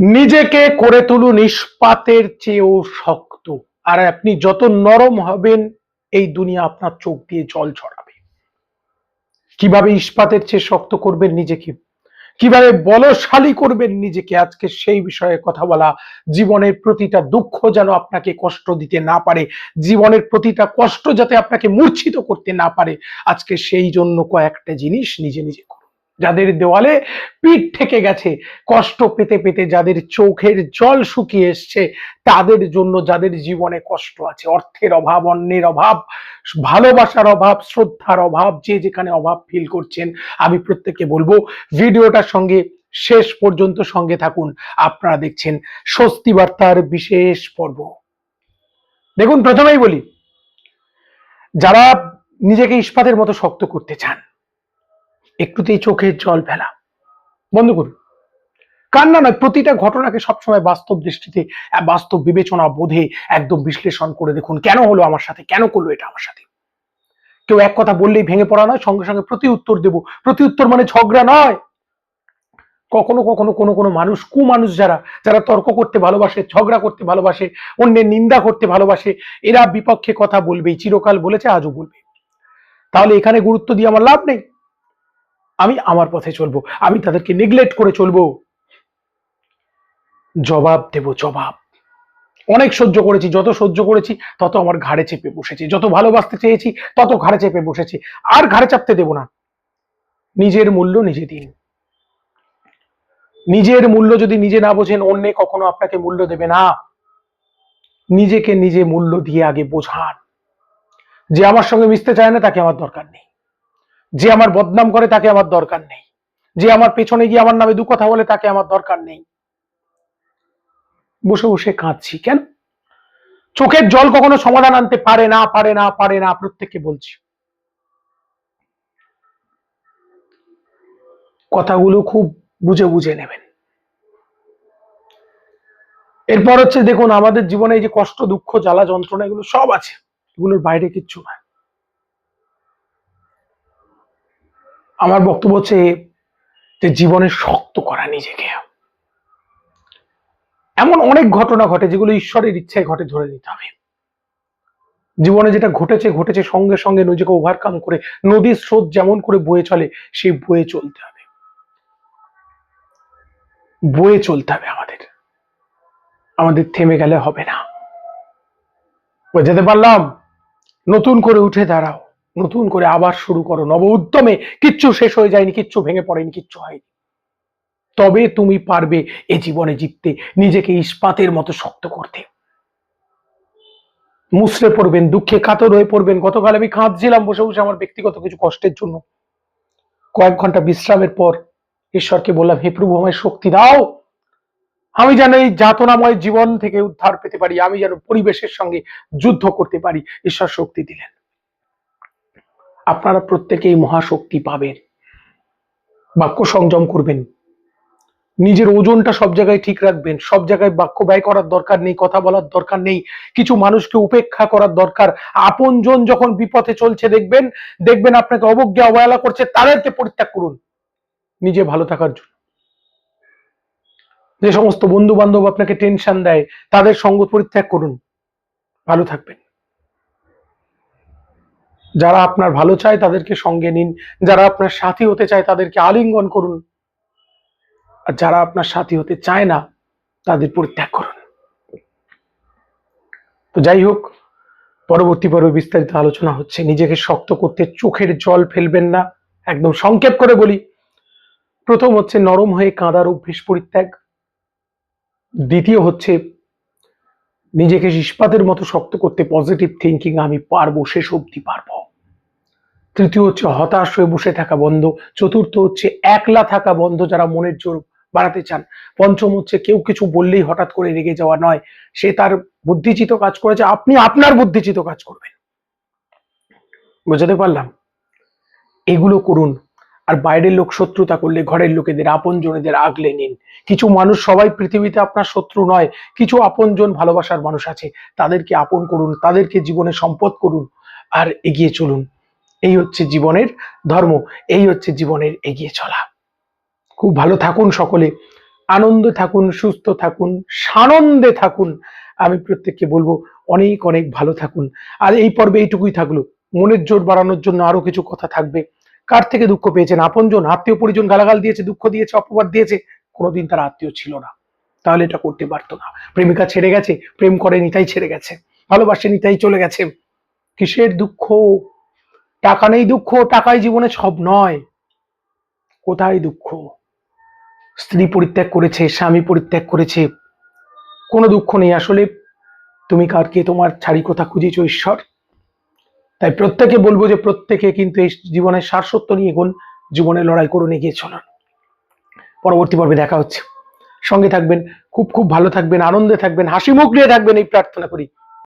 নিজেকে করে তুলুন ইস্পাতের চেয়েও শক্ত। আর আপনি যত নরম হবেন, এই দুনিয়া আপনার চোখ দিয়ে জল ছড়াবে। কীভাবে ইস্পাতের চেয়ে শক্ত করবেন নিজেকে? কীভাবে বলশালী করবেন নিজেকে? আজকে সেই বিষয়ে কথা বলা। জীবনের প্রতিটা দুঃখ যেন আপনাকে কষ্ট দিতে না পারে। জীবনের প্রতিটা কষ্ট যাতে আপনাকে মূর্ছিত করতে না পারে। আজকে সেই জন্য কয়েকটা জিনিস নিজে নিজে যাদের দেওয়ালে পিঠ থেকে গেছে, কষ্ট পেতে পেতে যাদের চোখের জল শুকিয়ে এসছে, তাদের জন্য যাদের জীবনে কষ্ট আছে, অর্থের অভাব, অন্যের অভাব, ভালোবাসার অভাব, শ্রদ্ধার অভাব, যে যেখানে অভাব ফিল করছেন, আমি প্রত্যেককে বলব, ভিডিওটার সঙ্গে শেষ পর্যন্ত সঙ্গে থাকুন। আপনারা দেখছেন স্বস্তি বার্তার বিশেষ পর্ব। দেখুন, প্রথমেই বলি, যারা নিজেকে ইস্পাতের মতো শক্ত করতে চান একটুতেই চোখের জল ফেলা। বন্ধ করুন। কান্না নয়, প্রতিটা ঘটনাকে সবসময় বাস্তব দৃষ্টিতে, বাস্তব বিবেচনা, বোধে একদম বিশ্লেষণ করে দেখুন, কেন হলো আমার সাথে, কেন করল এটা আমার সাথে। কেউ এক কথা বললেই ভেঙে পড়া নয়, সঙ্গে সঙ্গে প্রতি উত্তর দেব। প্রতি উত্তর মানে ঝগড়া নয়। কখনো কখনো কোনো কোনো মানুষ কু মানুষ যারা যারা তর্ক করতে ভালোবাসে, ঝগড়া করতে ভালোবাসে, অন্যের নিন্দা করতে ভালোবাসে, এরা বিপক্ষে কথা বলবেই, চিরকাল বলেছে, আজও বলবে। তাহলে এখানে গুরুত্ব দিয়ে আমার লাভ নেই। আমি আমার পথে চলবো, আমি তাদেরকে নেগলেক্ট করে চলবো। জবাব দেব, জবাব। অনেক সহ্য করেছি, যত সহ্য করেছি, তত আমার ঘাড়ে চেপে বসেছি। যত ভালোবাসতে চেয়েছি, তত ঘাড়ে চেপে বসেছি। আর ঘাড়ে চাপতে দেব না। নিজের মূল্য নিজে দিন। নিজের মূল্য যদি নিজে না বোঝেন, অন্য কখনো আপনাকে মূল্য দেবে না। নিজেকে নিজে মূল্য দিয়ে আগে বোঝান। যে আমার সঙ্গে মিশতে চায় না, তাকে আমার দরকার নেই। যে আমার বদনাম করে তাকে আমার দরকার নেই। যে আমার পেছনে গিয়ে আমার নামে দু কথা বলে তাকে আমার দরকার নেই। বসে বসে কাঁদছি, কেন? চোখের জল কখনো সমাধান আনতে পারে না পারে না পারে না, প্রত্যেককে বলছি। কথাগুলো খুব বুঝে বুঝে নেবেন। এরপর হচ্ছে দেখুন, আমাদের জীবনে এই যে কষ্ট, দুঃখ, জ্বালা, যন্ত্রণা, এগুলো সব আছে। এগুলোর বাইরে কিচ্ছু নয় আমার বক্তব্য হচ্ছে যে জীবনে শক্ত করা নিজেকে। এমন অনেক ঘটনা ঘটে যেগুলো ঈশ্বরের ইচ্ছায় ঘটে ধরে নিতে হবে। জীবনে যেটা ঘটেছে ঘটেছে সঙ্গে সঙ্গে নিজেকে ওভারকাম করে, নদীর স্রোত যেমন করে বয়ে চলে, সেই বয়ে চলতে হবে। বয়ে চলতে হবে আমাদের। আমাদের থেমে গেলে হবে না। যেতে পারলাম? নতুন করে উঠে দাঁড়াও। নতুন করে আবার শুরু করো। নব উদ্যমে কিচ্ছু শেষ হয়ে যায়নি, কিচ্ছু ভেঙে পড়েনি, কিচ্ছু হয়নি। তবে তুমি পারবে এ জীবনে জিততে, নিজেকে ইস্পাতের মতো শক্ত করতে। মুসড়ে পড়বেন, দুঃখে কাতর হয়ে পড়বেন। গতকাল আমি কাঁদছিলাম বসে বসে আমার ব্যক্তিগত কিছু কষ্টের জন্য। কয়েক ঘণ্টা বিশ্রামের পর ঈশ্বরকে বললাম, হে প্রভু, আমায় শক্তি দাও। আমি যেন এই যাতনাময় জীবন থেকে উদ্ধার পেতে পারি। আমি যেন পরিবেশের সঙ্গে যুদ্ধ করতে পারি। ঈশ্বর শক্তি দিলেন। আপনারা প্রত্যেকেই মহাশক্তি পাবেন, বাক্য সংযম করবেন, নিজের ওজনটা সব জায়গায় ঠিক রাখবেন, সব জায়গায় বাক্য ব্যয় করার দরকার নেই, কথা বলার দরকার নেই, কিছু মানুষকে উপেক্ষা করার দরকার। আপনজন যখন বিপথে চলছে, দেখবেন দেখবেন আপনাকে অবজ্ঞা, অবহেলা করছে, তাদেরকে পরিত্যাগ করুন। নিজে ভালো থাকার জন্য। যে সমস্ত বন্ধু বান্ধব আপনাকে টেনশন দেয়, তাদের সঙ্গ পরিত্যাগ করুন। ভালো থাকবেন। যারা আপনার ভালো চায় তাদেরকে সঙ্গে নিন, যারা আপনার সাথী হতে চায় তাদেরকে আলিঙ্গন করুন। আর যারা আপনার সাথী হতে চায় না, তাদের পরিত্যাগ করুন। তো যাই হোক, পরবর্তী পর্বে বিস্তারিত আলোচনা হচ্ছে, নিজেকে শক্ত করতে চোখের জল ফেলবেন না, একদম সংক্ষেপ করে বলি। প্রথম হচ্ছে নরম হয়ে কাঁদার অভ্যেস পরিত্যাগ। দ্বিতীয় হচ্ছে, নিজেকে ইস্পাতের মতো শক্ত করতে পজিটিভ থিঙ্কিং আমি পারব, শেষ অবধি পারব। তৃতীয় হচ্ছে হতাশ হয়ে বসে থাকা বন্ধ। চতুর্থ হচ্ছে একলা থাকা বন্ধ যারা মনের জোর বাড়াতে চান। পঞ্চম হচ্ছে কেউ কিছু বললেই হঠাৎ করে রেগে যাওয়া নয়। সে তার বুদ্ধিচিত কাজ করেছে, আপনি আপনার বুদ্ধিচিত কাজ করবেন। বুঝাতে পারলাম? এগুলো করুন। আর বাইরের লোক শত্রুতা করলে ঘরের লোকেদের আপন জনেদের আগলে নিন। কিছু মানুষ সবাই পৃথিবীতে আপনার শত্রু নয়, কিছু আপনজন ভালোবাসার মানুষ আছে। তাদেরকে আপন করুন, তাদেরকে জীবনে সম্পদ করুন, আর এগিয়ে চলুন। এই হচ্ছে জীবনের ধর্ম, এই হচ্ছে জীবনের এগিয়ে চলা। খুব ভালো থাকুন সকলে, আনন্দে থাকুন, সুস্থ থাকুন, সানন্দে থাকুন। আমি প্রত্যেককে বলব, অনেক অনেক ভালো থাকুন। আর এই পর্বে এইটুকুই থাকল। মনের জোর বাড়ানোর জন্য আরও কিছু কথা থাকবে। কার থেকে দুঃখ পেয়েছেন? আপনজন, আত্মীয় পরিজন গালাগাল দিয়েছে, দুঃখ দিয়েছে, অপবাদ দিয়েছে। কোনোদিন তার আত্মীয় ছিল না। তাহলে এটা করতে পারতো না। প্রেমিকা ছেড়ে গেছে, প্রেম করেনি, তাই ছেড়ে গেছে। ভালোবাসেনি, তাই চলে গেছে। কিসের দুঃখ? টাকা নেই দুঃখ, টাকাই জীবনে সব নয়। কোথায় দুঃখ? স্ত্রী পরিত্যাগ করেছে, স্বামী পরিত্যাগ করেছে। কোনো দুঃখ নেই। আসলে তুমি কারকে তোমার ছাড়ি কথা খুঁজেছ, ঈশ্বর? তাই প্রত্যেকে বলব যে প্রত্যেকে কিন্তু এই জীবনের সারসত্ব নিয়ে গুণ জীবনে লড়াই করুন এগিয়ে চলুন। পরবর্তী পর্বে দেখা হচ্ছে। সঙ্গে থাকবেন, খুব খুব ভালো থাকবেন, আনন্দে থাকবেন, হাসি মুখ নিয়ে থাকবেন, এই প্রার্থনা করি।